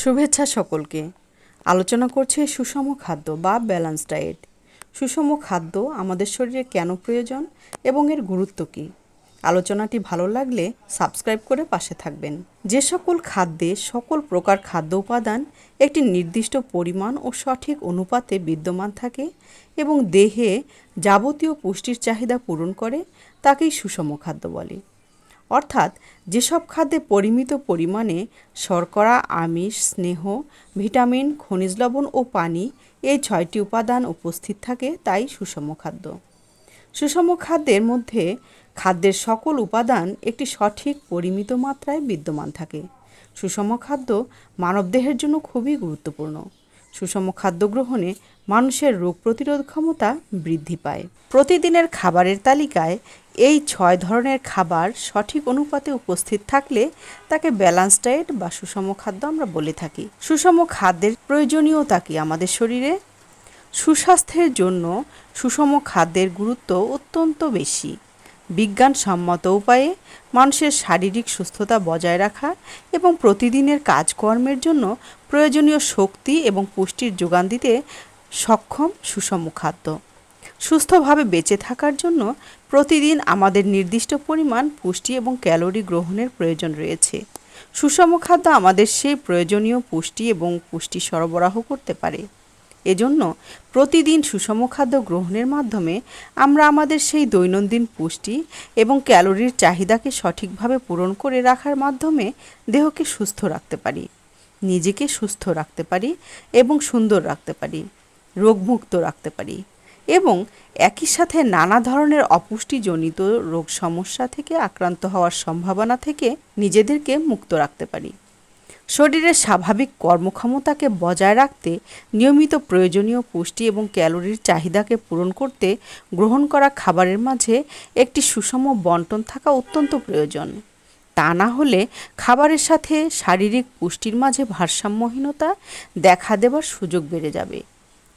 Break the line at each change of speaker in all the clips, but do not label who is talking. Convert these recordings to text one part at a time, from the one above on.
শুভেচ্ছা সকলকে। আলোচনা করছে সুষম খাদ্য বা ব্যালেন্স ডায়েট। সুষম খাদ্য আমাদের শরীরে কেন প্রয়োজন এবং এর গুরুত্ব কী? আলোচনাটি ভালো লাগলে সাবস্ক্রাইব করে পাশে থাকবেন। যে সকল খাদ্যে সকল প্রকার খাদ্য উপাদান একটি নির্দিষ্ট পরিমাণ ও সঠিক অনুপাতে বিদ্যমান থাকে এবং দেহে যাবতীয় পুষ্টির চাহিদা পূরণ করে, তাকেই সুষম খাদ্য বলে। অর্থাৎ যেসব খাদ্যে পরিমিত পরিমাণে শর্করা, আমিষ, স্নেহ, ভিটামিন, খনিজ লবণ ও পানি এই ছয়টি উপাদান উপস্থিত থাকে, তাই সুষম খাদ্য। সুষম খাদ্যের মধ্যে খাদ্যের সকল উপাদান একটি সঠিক পরিমিত মাত্রায় বিদ্যমান থাকে। সুষম খাদ্য মানবদেহের জন্য খুবই গুরুত্বপূর্ণ। সুষম খাদ্য গ্রহণে মানুষের রোগ প্রতিরোধ ক্ষমতা বৃদ্ধি পায়। প্রতিদিনের খাবারের তালিকায় এই ছয় ধরনের খাবার সঠিক অনুপাতে উপস্থিত থাকলে তাকে ব্যালান্স ডায়েট বা সুষম খাদ্য আমরা বলে থাকি। সুষম খাদ্যের প্রয়োজনীয়তা কি আমাদের শরীরে? সুস্বাস্থ্যের জন্য সুষম খাদ্যের গুরুত্ব অত্যন্ত বেশি। বিজ্ঞানসম্মত উপায়ে মানুষের শারীরিক সুস্থতা বজায় রাখা এবং প্রতিদিনের কাজকর্মের জন্য প্রয়োজনীয় শক্তি এবং পুষ্টির যোগান দিতে সক্ষম সুষম খাদ্য। সুস্থভাবে বেঁচে থাকার জন্য প্রতিদিন আমাদের নির্দিষ্ট পরিমাণ পুষ্টি এবং ক্যালোরি গ্রহণের প্রয়োজন রয়েছে। সুষম খাদ্য আমাদের সেই প্রয়োজনীয় পুষ্টি এবং পুষ্টি সরবরাহ করতে পারে। এজন্য প্রতিদিন সুষম খাদ্য গ্রহণের মাধ্যমে আমরা আমাদের সেই দৈনন্দিন পুষ্টি এবং ক্যালোরির চাহিদাকে সঠিকভাবে পূরণ করে রাখার মাধ্যমে দেহকে সুস্থ রাখতে পারি, নিজেকে সুস্থ রাখতে পারি এবং সুন্দর রাখতে পারি, রোগমুক্ত রাখতে পারি এবং একই সাথে নানা ধরনের অপুষ্টিজনিত রোগ সমস্যা থেকে আক্রান্ত হওয়ার সম্ভাবনা থেকে নিজেদেরকে মুক্ত রাখতে পারি। শরীরের স্বাভাবিক কর্মক্ষমতাকে বজায় রাখতে নিয়মিত প্রয়োজনীয় পুষ্টি এবং ক্যালোরির চাহিদাকে পূরণ করতে গ্রহণ করা খাবারের মাঝে একটি সুষম বন্টন থাকা অত্যন্ত প্রয়োজন। তা না হলে খাবারের সাথে শারীরিক পুষ্টির মাঝে ভারসাম্যহীনতা দেখা দেবার সুযোগ বেড়ে যাবে,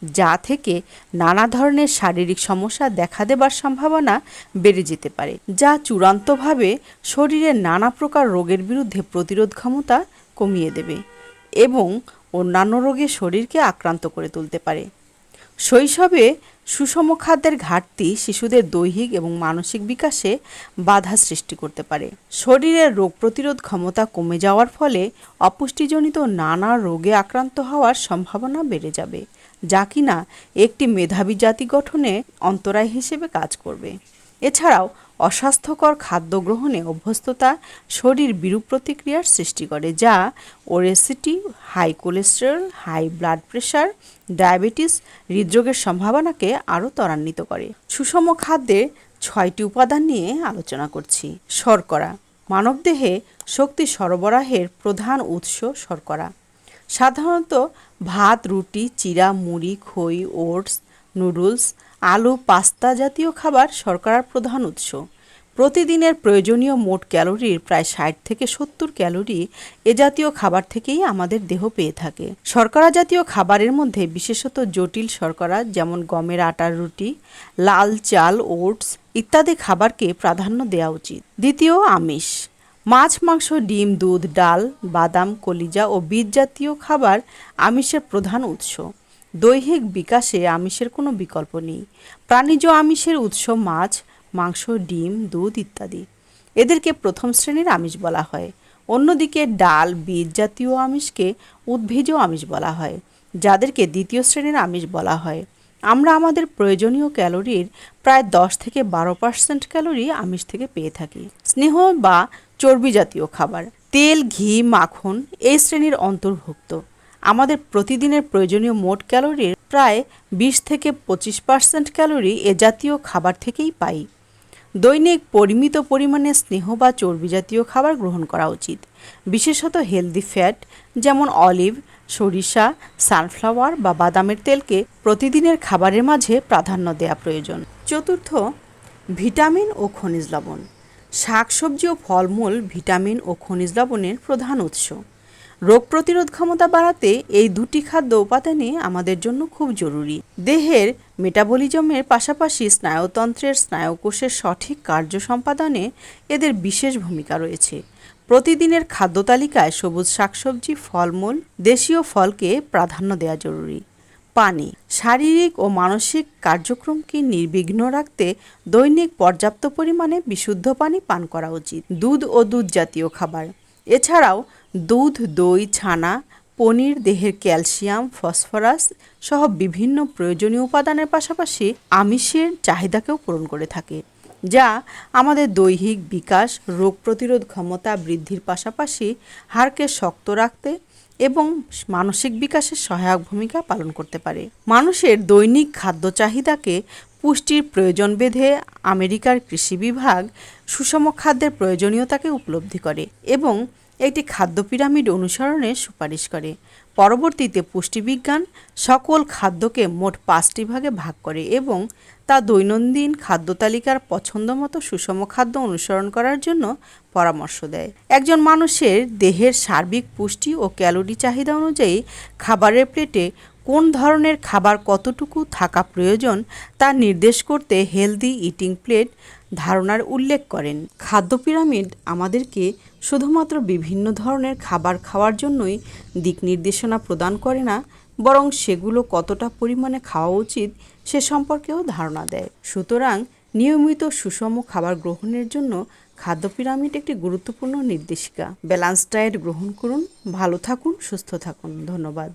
যা থেকে নানা ধরনের শারীরিক সমস্যা দেখা দেবার সম্ভাবনা বেড়ে যেতে পারে, যা চূড়ান্তভাবে শরীরের নানা প্রকার রোগের বিরুদ্ধে প্রতিরোধ ক্ষমতা কমিয়ে দেবে এবং অন্যান্য রোগে শরীরকে আক্রান্ত করে তুলতে পারে। শৈশবে সুষম খাদ্যের ঘাটতি শিশুদের দৈহিক এবং মানসিক বিকাশে বাধা সৃষ্টি করতে পারে। শরীরের রোগ প্রতিরোধ ক্ষমতা কমে যাওয়ার ফলে অপুষ্টিজনিত নানা রোগে আক্রান্ত হওয়ার সম্ভাবনা বেড়ে যাবে, যা কিনা একটি মেধাবী জাতি গঠনে অন্তরায় হিসেবে কাজ করবে। এছাড়াও অস্বাস্থ্যকর খাদ্য গ্রহণে অভ্যস্ততা শরীর বিরূপ প্রতিক্রিয়ার সৃষ্টি করে, যা obesity high cholesterol high blood pressure diabetes হৃদরোগের সম্ভাবনাকে আরও ত্বরান্বিত করে। সুষম খাদ্যের ছয়টি উপাদান নিয়ে আলোচনা করছি। শর্করা। মানবদেহে শক্তি সরবরাহের প্রধান উৎস শর্করা। সাধারণত ভাত, রুটি চিরা মুড়ি, খই, ওটস, নুডলস আলু পাস্তা জাতীয় খাবার শর্করার প্রধান উৎস। প্রতিদিনের প্রয়োজনীয় মোট ক্যালোরির প্রায় ষাট থেকে সত্তর ক্যালোরি এ জাতীয় খাবার থেকেই আমাদের দেহ পেয়ে থাকে। শর্করা জাতীয় খাবারের মধ্যে বিশেষত জটিল শর্করা যেমন গমের আটার রুটি, লাল চাল, ওটস ইত্যাদি খাবারকে প্রাধান্য দেওয়া উচিত। দ্বিতীয়, আমিষ। মাছ, মাংস, ডিম, দুধ, ডাল, বাদাম, কলিজা ও বীজ জাতীয় খাবার আমিষের প্রধান উৎস। দৈহিক বিকাশে আমিষের কোনো বিকল্প নেই। প্রাণীজ আমিষের উৎস মাছ, মাংস, ডিম, দুধ ইত্যাদি। এদেরকে প্রথম শ্রেণির আমিষ বলা হয়। অন্যদিকে ডাল, বীজ জাতীয় আমিষকে উদ্ভিজ আমিষ বলা হয়, যাদেরকে দ্বিতীয় শ্রেণির আমিষ বলা হয়। আমরা আমাদের প্রয়োজনীয় ক্যালোরির প্রায় দশ থেকে বারো পার্সেন্ট ক্যালোরি আমিষ থেকে পেয়ে থাকি। স্নেহ বা চর্বি জাতীয় খাবার, তেল, ঘি, মাখন এই শ্রেণির অন্তর্ভুক্ত। আমাদের প্রতিদিনের প্রয়োজনীয় মোট ক্যালোরির প্রায় বিশ থেকে পঁচিশ পার্সেন্ট ক্যালোরি এ জাতীয় খাবার থেকেই পাই। দৈনিক পরিমিত পরিমাণে স্নেহ বা চর্বি জাতীয় খাবার গ্রহণ করা উচিত। বিশেষত হেলদি ফ্যাট যেমন অলিভ সরিষা সানফ্লাওয়ার বা বাদামের তেলকে প্রতিদিনের খাবারের মাঝে প্রাধান্য দেওয়া প্রয়োজন। চতুর্থ, ভিটামিন ও খনিজ লবণ। শাকসবজি ও ফলমূল ভিটামিন ও খনিজ লবণের প্রধান উৎস। রোগ প্রতিরোধ ক্ষমতা বাড়াতে এই দুটি খাদ্য উপাদানই আমাদের জন্য খুব জরুরি। দেহের মেটাবলিজমের পাশাপাশি স্নায়ুতন্ত্রের স্নায়ুকোষের সঠিক কার্য সম্পাদনে এদের বিশেষ ভূমিকা রয়েছে। প্রতিদিনের খাদ্য তালিকায় সবুজ শাকসবজি, ফলমূল, দেশীয় ফলকে প্রাধান্য দেওয়া জরুরি। পানি, শারীরিক ও মানসিক কার্যক্রমকে নির্বিঘ্ন রাখতে দৈনিক পর্যাপ্ত পরিমাণে বিশুদ্ধ পানি পান করা উচিত। দুধ ও দুধ জাতীয় খাবার। এছাড়াও দুধ, দই, ছানা, পনির, দেহের ক্যালসিয়াম, ফসফরাস সহ বিভিন্ন প্রয়োজনীয় উপাদানের পাশাপাশি আমিষের চাহিদাকেও পূরণ করে থাকে, যা আমাদের দৈহিক বিকাশ, রোগ প্রতিরোধ ক্ষমতা বৃদ্ধির পাশাপাশি হাড়কে শক্ত রাখতে এবং মানসিক বিকাশের সহায়ক ভূমিকা পালন করতে পারে। মানুষের দৈনিক খাদ্য চাহিদাকে পুষ্টির প্রয়োজন বেঁধে আমেরিকার কৃষি বিভাগ সুষম খাদ্যের প্রয়োজনীয়তাকে উপলব্ধি করে এবং একটি খাদ্য পিরামিড অনুসরণের সুপারিশ করে। পরবর্তীতে পুষ্টিবিজ্ঞান সকল খাদ্যকে মোট পাঁচটি ভাগে ভাগ করে এবং তা দৈনন্দিন খাদ্য তালিকার পছন্দমতো সুষম খাদ্য অনুসরণ করার জন্য পরামর্শ দেয়। একজন মানুষের দেহের সার্বিক পুষ্টি ও ক্যালোরি চাহিদা অনুযায়ী খাবারের প্লেটে কোন ধরনের খাবার কতটুকু থাকা প্রয়োজন তা নির্দেশ করতে হেলদি ইটিং প্লেট ধারণার উল্লেখ করেন। খাদ্য পিরামিড আমাদেরকে শুধুমাত্র বিভিন্ন ধরনের খাবার খাওয়ার জন্যই দিক নির্দেশনা প্রদান করে না, বরং সেগুলো কতটা পরিমাণে খাওয়া উচিত সে সম্পর্কেও ধারণা দেয়। সুতরাং নিয়মিত সুষম খাবার গ্রহণের জন্য খাদ্য পিরামিড একটি গুরুত্বপূর্ণ নির্দেশিকা। ব্যালান্স ডায়েট গ্রহণ করুন, ভালো থাকুন, সুস্থ থাকুন। ধন্যবাদ।